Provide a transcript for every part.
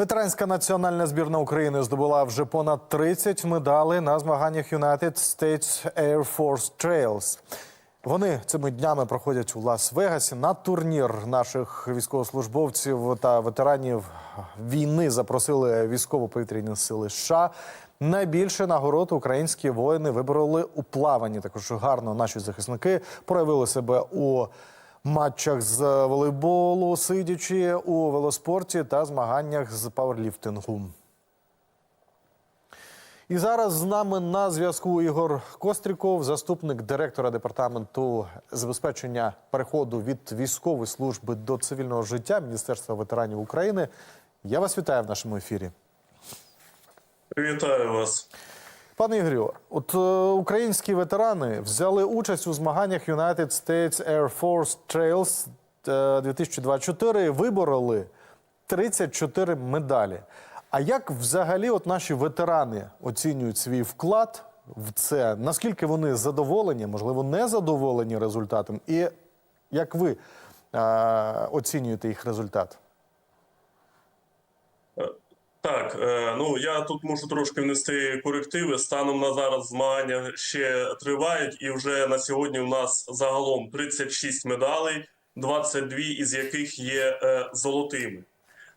Ветеранська національна збірна України здобула вже понад 30 медалей на змаганнях United States Air Force Trails. Вони цими днями проходять у Лас-Вегасі на турнір наших військовослужбовців та ветеранів війни. Запросили військово-повітряні сили США. Найбільше нагород українські воїни вибороли у плаванні. Також гарно наші захисники проявили себе у матчах з волейболу, сидячи у велоспорті та змаганнях з пауерліфтингу. І зараз з нами на зв'язку Ігор Костріков, заступник директора департаменту забезпечення переходу від військової служби до цивільного життя Міністерства ветеранів України. Я вас вітаю в нашому ефірі. Вітаю вас. Пане Ігорю, от е, українські ветерани взяли участь у змаганнях United States Air Force Trails е, 2024, вибороли 34 медалі. А як взагалі от наші ветерани оцінюють свій вклад в це? Наскільки вони задоволені, можливо, не задоволені результатом? І як ви е, оцінюєте їх результат? Так, е, ну я тут можу трошки внести корективи. Станом на зараз змагання ще тривають, і вже на сьогодні у нас загалом 36 медалей, 22 із яких є е, золотими.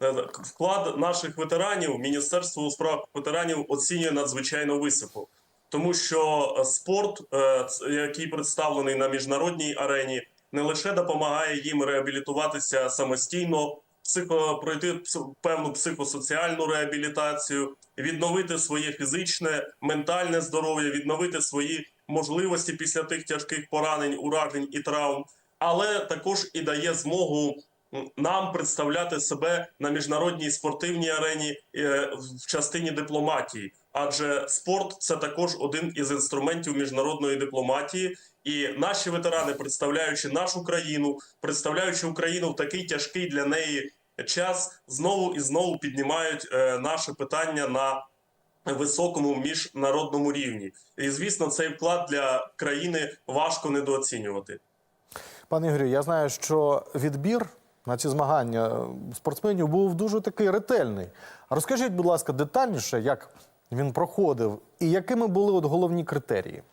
Е, Вклад наших ветеранів Міністерство у справах ветеранів оцінює надзвичайно високо, тому що спорт, який представлений на міжнародній арені, не лише допомагає їм реабілітуватися самостійно, психо пройти певну психосоціальну реабілітацію, відновити своє фізичне, ментальне здоров'я, відновити свої можливості після тих тяжких поранень, уражень і травм, але також і дає змогу нам представляти себе на міжнародній спортивній арені е, в частині дипломатії. Адже спорт це також один із інструментів міжнародної дипломатії, і наші ветерани, представляючи нашу країну, представляючи Україну в такий тяжкий для неї час, знову і знову піднімають е, наше питання на високому міжнародному рівні. І звісно, цей вклад для країни важко недооцінювати. Пане Ігорю, я знаю, що відбір на ці змагання спортсменів був дуже такий ретельний. Розкажіть, будь ласка, детальніше, як він проходив і якими були от головні критерії?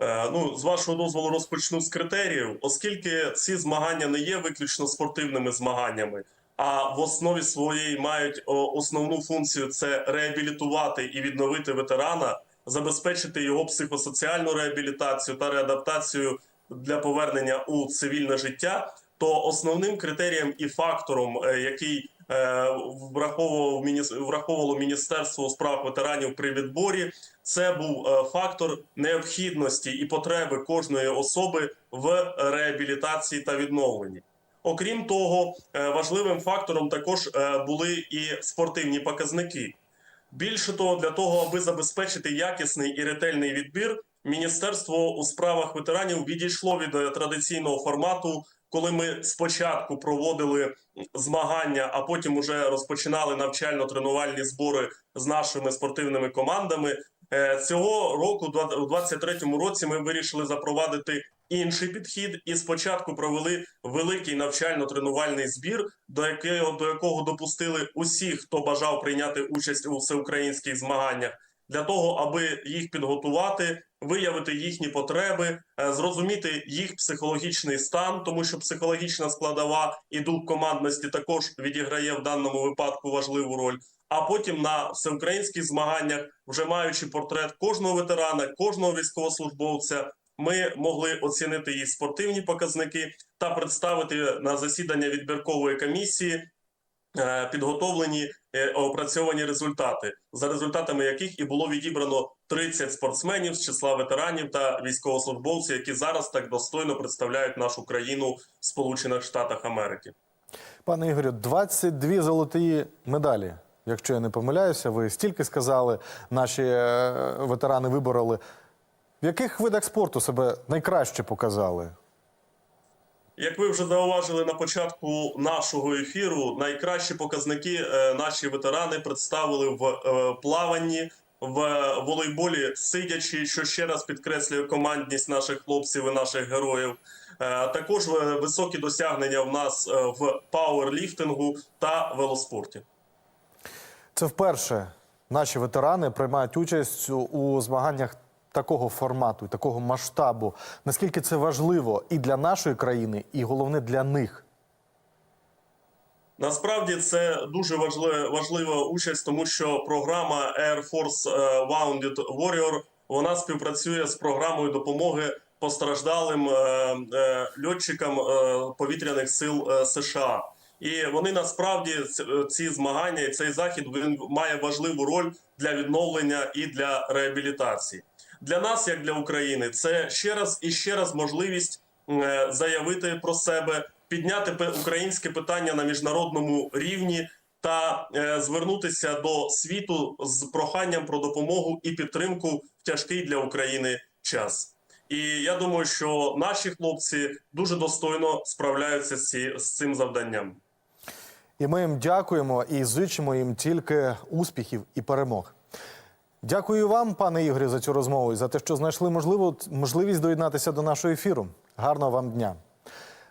Е, Ну, з вашого дозволу розпочну з критеріїв, оскільки ці змагання не є виключно спортивними змаганнями, а в основі своєї мають основну функцію це реабілітувати і відновити ветерана, забезпечити його психосоціальну реабілітацію та реадаптацію для повернення у цивільне життя. То основним критерієм і фактором, е, який враховував мініс- враховувало Міністерство у справах ветеранів при відборі, це був е, фактор необхідності і потреби кожної особи в реабілітації та відновленні. Окрім того, е, важливим фактором також е, були і спортивні показники. Більше того, для того, аби забезпечити якісний і ретельний відбір, Міністерство у справах ветеранів відійшло від е, традиційного формату, коли ми спочатку проводили змагання, а потім уже розпочинали навчально-тренувальні збори з нашими спортивними командами. Е, Цього року, у 23-му році, ми вирішили запровадити інший підхід і спочатку провели великий навчально-тренувальний збір, до якого до якого допустили усіх, хто бажав прийняти участь у всеукраїнських змаганнях, для того, аби їх підготувати, виявити їхні потреби, е, зрозуміти їх психологічний стан, тому що психологічна складова і дух командності також відіграє в даному випадку важливу роль. А потім на всеукраїнських змаганнях, вже маючи портрет кожного ветерана, кожного військовослужбовця, ми могли оцінити їх спортивні показники та представити на засідання відбіркової комісії підготовлені е, опрацьовані результати, за результатами яких і було відібрано 30 спортсменів з числа ветеранів та військовослужбовців, які зараз так достойно представляють нашу країну в Сполучених Штатах Америки. Пане Ігорю, 22 золоті медалі. Якщо я не помиляюся, ви стільки сказали, наші е, ветерани вибороли. В яких видах спорту себе найкраще показали? Як ви вже зауважили на початку нашого ефіру, найкращі показники е, наші ветерани представили в е, плаванні, в волейболі сидячи, що ще раз підкреслює командність наших хлопців і наших героїв. Е, Також високі досягнення в нас в пауерліфтингу та велоспорті. Це вперше наші ветерани приймають участь у змаганнях такого формату, такого масштабу. Наскільки це важливо і для нашої країни, і головне для них. Насправді це дуже важлива, важлива участь, тому що програма Air Force е, Wounded Warrior вона співпрацює з програмою допомоги постраждалим е, е, льотчикам повітряних сил США. І вони насправді ці змагання і цей захід він має важливу роль для відновлення і для реабілітації. Для нас, як для України, це ще раз і ще раз можливість е, заявити про себе, підняти українське питання на міжнародному рівні та е, звернутися до світу з проханням про допомогу і підтримку в тяжкий для України час. І я думаю, що наші хлопці дуже достойно справляються з, цим завданням. І ми їм дякуємо і зичимо їм тільки успіхів і перемог. Дякую вам, пане Ігорі, за цю розмову і за те, що знайшли можливо, можливість доєднатися до нашого ефіру. Гарного вам дня.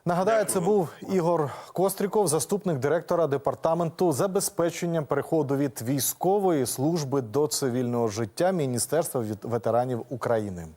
Нагадаю, це був Ігор Костріков, заступник директора департаменту забезпечення переходу від військової служби до цивільного життя Міністерства ветеранів України.